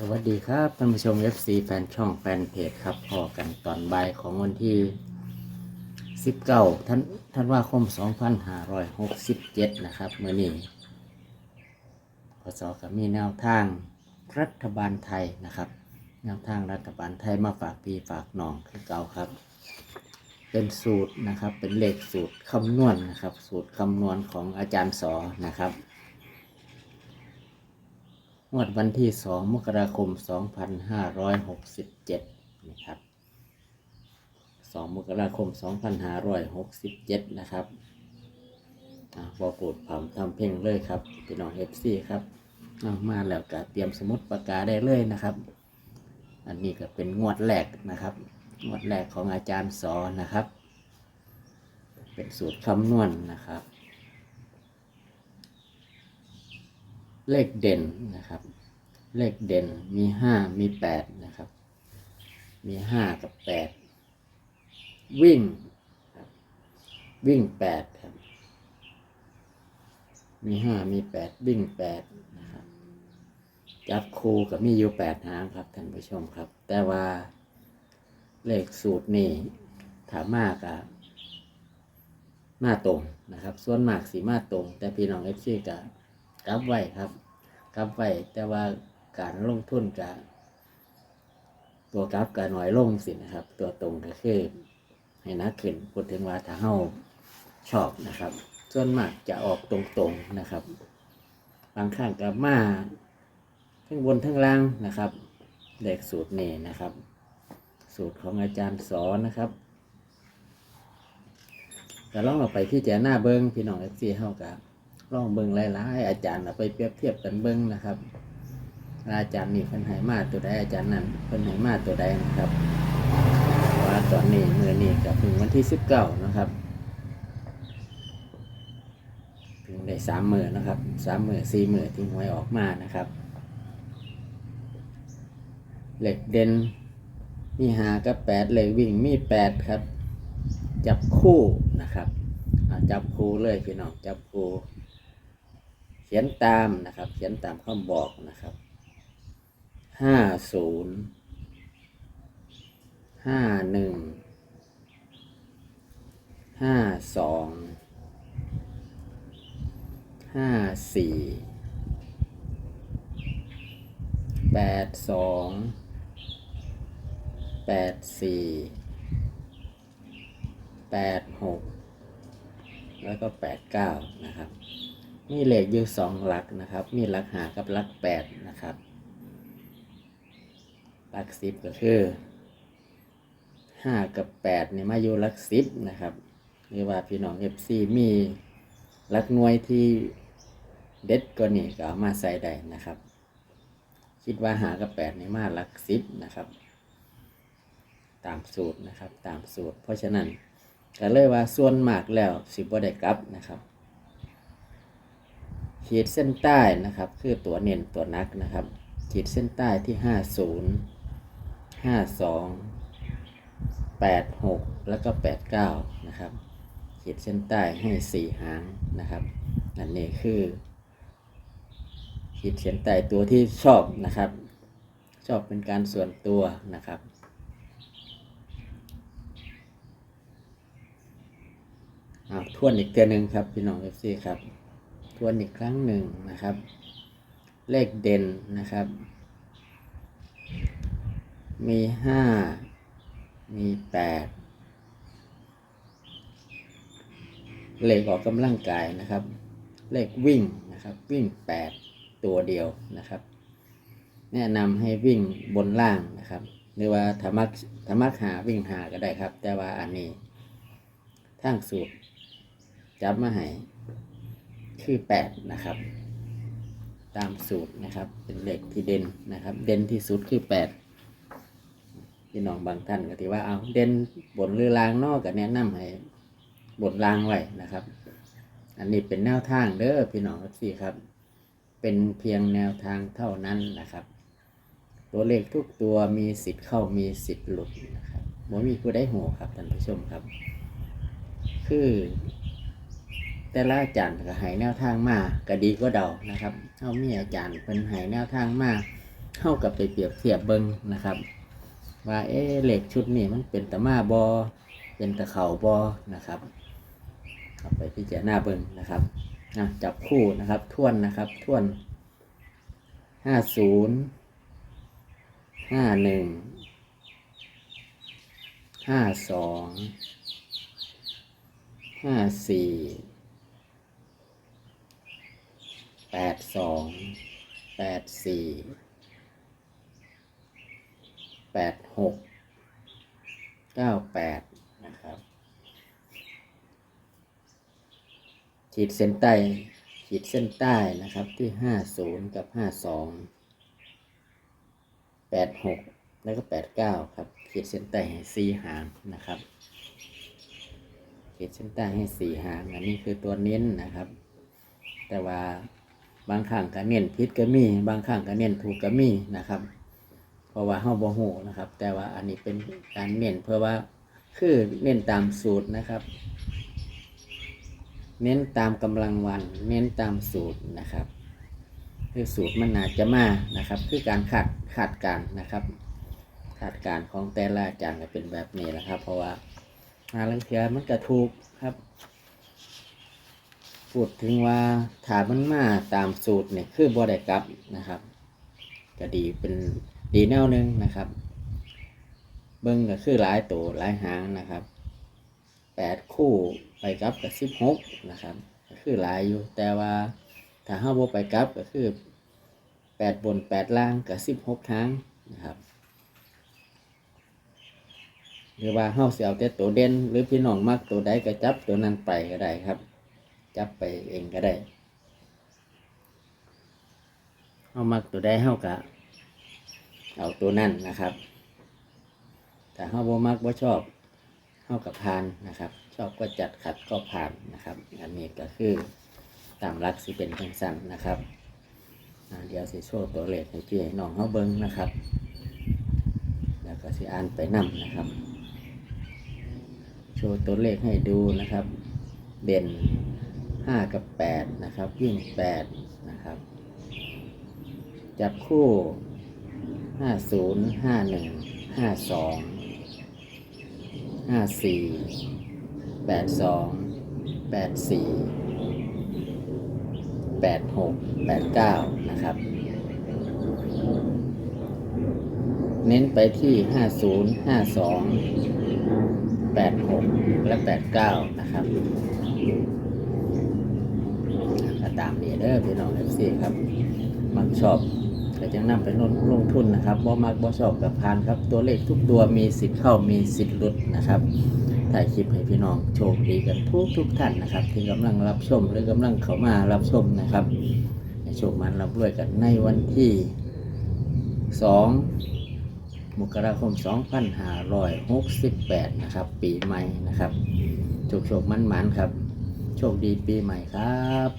สวัสดีครับท่านผู้ชม FC แฟนช่องแฟนเพจครับพอกันตอนบ่ายของวันที่ 19ท่านท่านว่าคม 2567 นะครับเมื่อนี้พศก็มีแนวทางรัฐบาลไทยนะครับ แนวทางรัฐบาลไทยมาฝากพี่ฝากน้องคือเก่าครับ เป็นสูตรนะครับเป็นเลขสูตรคำนวณนะครับ สูตรคำนวณของอาจารย์สอนะครับ งวดวันที่ 2 มกราคม 2567 นะครับ 2 มกราคม 2567 นะครับบอกูดผำทำเพ่งเลยครับพี่น้องเอฟซีครับเอามาแล้วก็เตรียมสมุดปากกาได้เลยนะครับ อันนี้ก็เป็นงวดแรกนะครับ งวดแรกของอาจารย์สอนนะครับ เป็นสูตรคำนวณนะครับ เลขเด่นนะครับ เลขเด่นมีห้ามีแปดนะครับ มีห้ากับแปดวิ่ง วิ่งแปดครับ มีห้ามีแปดวิ่งแปดนะครับ จับคูกับมีอยู่แปดหางครับท่านผู้ชมครับ แต่ว่าเลขสูตรนี่ถามมากอะมาตรงนะครับ ส่วนมากสีมาตรง แต่พี่น้องเอฟซีกับ กลับไว้ครับ กลับไว้แต่ว่าการลงทุนกับตัวกลับกับหน่อยลงสินะครับ ตัวตรงก็คือให้นักขึ้นพูดถึงว่าถ้าเฮาชอบนะครับ ส่วนมากจะออกตรงๆนะครับ บางครั้งกับมาทั้งบนทั้งล่างนะครับเลขสูตรนี่นะครับ สูตรของอาจารย์สอนนะครับก็ลองเอาไปที่เจาหน้าเบิ้งพี่น้องเอฟซีเฮากับ ลองเบิ้งหลายๆอาจารย์ไปเปรียบเทียบกันเบิ้งนะครับ อาจารย์นี่เพิ่นให้มาตัวใดอาจารย์นั้นเพิ่นให้มาตัวใดนะครับว่าตอนนี้มือนี้กับถึงวันที่สิบเก้านะครับถึงได้สามมือนะครับสามมือสี่มือที่หวยออกมานะครับ เหล็กเด่นมีหากับแปดเหล็กวิ่งมีแปดครับ จับคู่นะครับจับคู่เลยพี่น้องจับคู่ เขียนตามนะครับ เขียนตามคำบอกนะครับห้าศูนย์ห้าหนึ่งห้าสองห้าสี่แปดสองแปดสี่แปดหกแล้วก็แปดเก้านะครับ มีเลขอยู่สองหลักนะครับ มีหลักหากับหลักแปดนะครับ หลักสิบก็คือห้ากับแปดเนี่ยมาอยู่หลักสิบนะครับหรือว่าพี่น้องเอฟซีมีหลักหน่วยที่เด็ดกว่านี้ก็ามาใส่ได้นะครับ คิดว่าหากับแปดในมาหลักสิบนะครับ ตามสูตรนะครับ ตามสูตร เพราะฉะนั้นก็เลยว่าส่วนมากแล้วสิบว่าได้กลับนะครับ ขีดเส้นใต้นะครับ คือตัวเน้นตัวนักนะครับ ขีดเส้นใต้ที่ห้าศูนย์ห้าสองแปดหกแล้วก็แปดเก้านะครับ ขีดเส้นใต้ให้สีหางนะครับนั่นนี่คือ ขีดเส้นใต้ตัวที่ชอบนะครับ ชอบเป็นการส่วนตัวนะครับเอาทวนอีกเตือนหนึ่งครับ พี่น้องเอฟซีครับ ทวนอีกครั้งหนึ่งนะครับ เลขเด่นนะครับ มีห้ามีแปดเลขออกกำลังกายนะครับ เลขวิ่งนะครับ วิ่งแปดตัวเดียวนะครับ แนะนำให้วิ่งบนล่างนะครับหรือว่าธรรมะธรรมะหาวิ่งหาก็ได้ครับ แต่ว่าอันนี้ทางสูตรจับมาให้ คือแปดนะครับ ตามสูตรนะครับ เป็นเลขที่เด่นนะครับ เด่นที่สุดคือแปดพี่น้องบางท่านก็ที่ว่าเอาเด่นบนหรือลางนอกก็แนะนำให้บนลางไว้นะครับ อันนี้เป็นแนวทางเด้อพี่น้องครับสี่ครับ เป็นเพียงแนวทางเท่านั้นนะครับ ตัวเลขทุกตัวมีสิทธิ์เข้ามีสิทธิ์หลุดนะครับบ่มีผู้ได้หัวครับท่านผู้ชมครับ คือ แต่ละอาจารย์ก็ให้แนวทางมาก็ดีก็เดานะครับเท่ามีอาจารย์เป็นให้แนวทางมาเข้ากับไปเปรียบเทียบเบิ้งนะครับ ว่าเอ๊เหล็กชุดนี้มันเป็นตะมาบอเป็นตะเข่าบอนะครับเอาไปพิจารณาเบิ้งนะครับจับคู่นะครับท่วนนะครับท่วนห้าศูนย์ห้าหนึ่งห้าสองห้าสี่ แปดสองแปดสี่แปดหกเก้าแปดนะครับ ขีดเส้นใต้ขีดเส้นใต้นะครับที่ห้าศูนย์กับห้าสองแปดหกแล้วก็แปดเก้าครับ ขีดเส้นใต้ให้สี่หางนะครับ ขีดเส้นใต้ให้สี่หาง อันนี้คือตัวเน้นนะครับ แต่ว่า บางครั้งก็เน้นพิษก็มี บางครั้งก็เน้นถูกก็มีนะครับ เพราะว่าเฮาบ่ฮู้นะครับ แต่ว่าอันนี้เป็นการเน้นเพื่อว่าคือเน้นตามสูตรนะครับ เน้นตามกำลังวัน เน้นตามสูตรนะครับ คือสูตรมันน่าจะมานะครับ คือการขาดขาดการนะครับขาดการของแต่ละอาจารย์ก็เป็นแบบนี้แหละครับ เพราะว่ามาลังเทียมันก็ถูกครับ พูดถึงว่าถามันมาตามสูตรเนี่ยคือบ่ได้กลับนะครับก็ดีเป็นดีแนวหนึงนะครับ เบิ้งก็คือหลายตัวหลายหางนะครับแปดคู่ไปกลับกับสิบหกนะครับก็คือหลายอยู่แต่ว่าถ้าห้าโบไปกลับก็คือแปดบนแปดล่างกับสิบหกทางนะครับหรือว่าเฮาเสิเอาแต่ตัวเด่นหรือพี่น้องมักตัวใดก็จับตัวนั้นไปก็ได้ครับ จับไปเองก็ได้เฮามักตัวใดเฮาก็เอาตัวนั้นนะครับ แต่เฮาบ่มักบ่ชอบเฮากับพานนะครับ ชอบก็จัดขัดก็ผ่านนะครับ อันนี้ก็คือตามรักสิเป็นจังสั่นนะครับอ่าเดี๋ยวสิโชว์ตัวเลขให้พี่ให้น้องเฮาเบิ่งนะครับ แล้วก็สิอ่านไปนํนะครับ โชว์ตัวเลขให้ดูนะครับ เด่น ห้ากับแปดนะครับวิ่งแปดนะครับ จับคู่ห้าศูนย์ห้าหนึ่งห้าสองห้าสี่แปดสองแปดสี่แปดหกแปดเก้านะครับ เน้นไปที่ห้าศูนย์ห้าสองแปดหกและแปดเก้านะครับ เด้อพี่น้องเอฟซีครับ มักชอบก็จะนำไปลงลงทุนนะครับบ่มักบ่ชอบกับพานครับ ตัวเลขทุกตัวมีสิทธิ์เข้ามีสิทธิ์หลุดนะครับถ่ายคลิปให้พี่น้องโชคดีกันทุกทุกท่านนะครับ ที่กำลังรับชมหรือกำลังเข้ามารับชมนะครับโชคมันรับรวยกันในวันที่สองมกราคม 2568 นะครับ ปีใหม่นะครับโชคโชคมันหมันครับ โชคดีปีใหม่ครับ